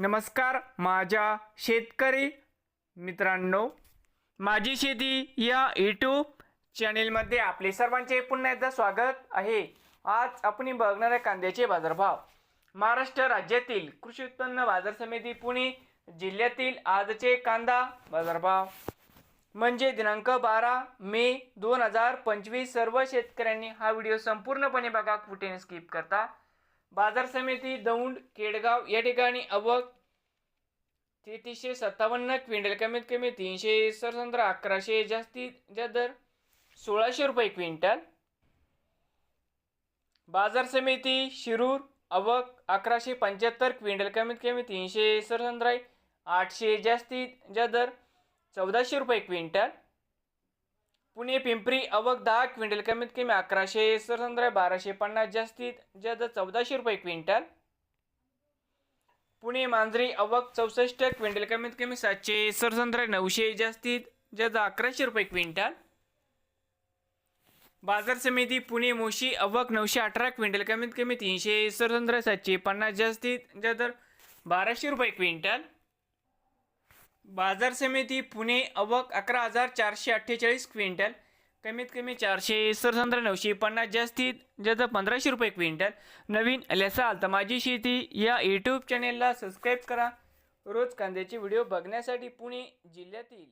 नमस्कार माझ्या शेतकरी मित्रांनो. माझी शेती या यूट्यूब चॅनेलमध्ये आपले सर्वांचे पुन्हा एकदा स्वागत आहे. आज आपण बघणार आहे कांद्याचे बाजारभाव. महाराष्ट्र राज्यातील कृषी उत्पन्न बाजार समिती पुणे जिल्ह्यातील आजचे कांदा बाजारभाव. म्हणजे दिनांक बारा मे दोन हजार पंचवीस सर्व शेतकऱ्यांनी हा व्हिडिओ संपूर्णपणे बघा कुठे स्किप करता. बाजार समिती दौंड केडगाव या ठिकाणी अवक तेहतीसशे सत्तावन्न क्विंटल कमीत कमी तीनशे सरसंद्रा अकराशे जास्तीत जास्त दर सोळाशे रुपये क्विंटल. बाजार समिती शिरूर अवक अकराशे पंच्याहत्तर क्विंटल कमीत कमी तीनशे सरसंद्राई आठशे जास्तीत जास्त दर चौदाशे रुपये क्विंटल. पुणे पिंपरी अवक दहा क्विंटल कमीत कमी अकराशे सरसंद्रा बाराशे पन्नास जास्तीत जास्त चौदाशे रुपये क्विंटल. पुणे मांजरी अवक चौसष्ट क्विंटल कमीत कमी सातशे सरसंद्रा नऊशे जास्तीत जास्त अकराशे रुपये क्विंटल. बाजार समिती पुणे मोशी अवक नऊशे अठरा क्विंटल कमीत कमी तीनशे सरसंद्रा सातशे पन्नास जास्तीत जास्त बाराशे रुपये क्विंटल. बाजार समिती पुणे अवक अकरा हजार चारशे अठ्ठेचाळीस क्विंटल. कमीत कमी चारशे सरसंद्रा नऊशे पन्नास जास्तीत जास्त पंधराशे रुपये क्विंटल. नवीन लसाल तर माझी शेती या यूट्यूब चॅनेलला सबस्क्राईब करा. रोज कांद्याचे व्हिडिओ बघण्यासाठी पुणे जिल्ह्यातील